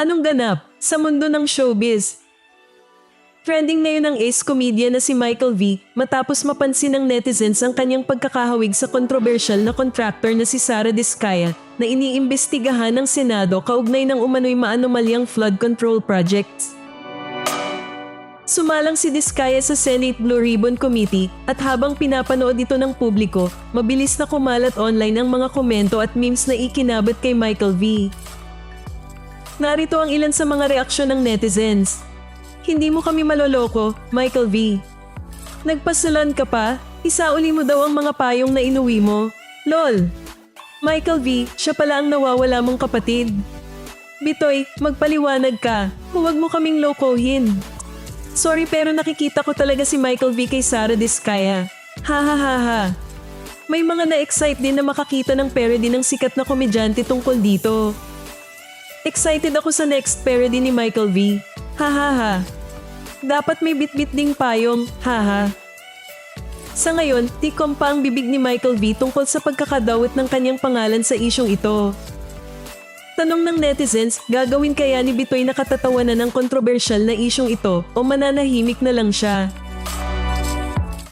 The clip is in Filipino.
Anong ganap sa mundo ng showbiz? Trending ngayon ang ace comedian na si Michael V matapos mapansin ng netizens ang kanyang pagkakahawig sa kontrobersyal na contractor na si Sara Diskaya na iniimbestigahan ng Senado kaugnay ng umano'y maanomalyang flood control projects. Sumalang si Diskaya sa Senate Blue Ribbon Committee at habang pinapanood ito ng publiko, mabilis na kumalat online ang mga komento at memes na ikinabot kay Michael V. Narito ang ilan sa mga reaksyon ng netizens. Hindi mo kami maloloko, Michael V. Nagpasalon ka pa? Isauli mo daw ang mga payong na inuwi mo. LOL! Michael V, siya pala ang nawawala mong kapatid. Bitoy, magpaliwanag ka. Huwag mo kaming lokohin. Sorry pero nakikita ko talaga si Michael V kay Sara Diskaya. Ha ha ha ha. May mga na-excite din na makakita ng parody ng sikat na komedyante tungkol dito. Excited ako sa next parody ni Michael V. Ha ha ha. Dapat may bitbit ding payong. Ha ha. Sa ngayon, tikom pa ang bibig ni Michael V tungkol sa pagkakadawit ng kanyang pangalan sa isyong ito. Tanong ng netizens, gagawin kaya ni Bitoy na katatawanan ng kontrobersyal na isyong ito o mananahimik na lang siya?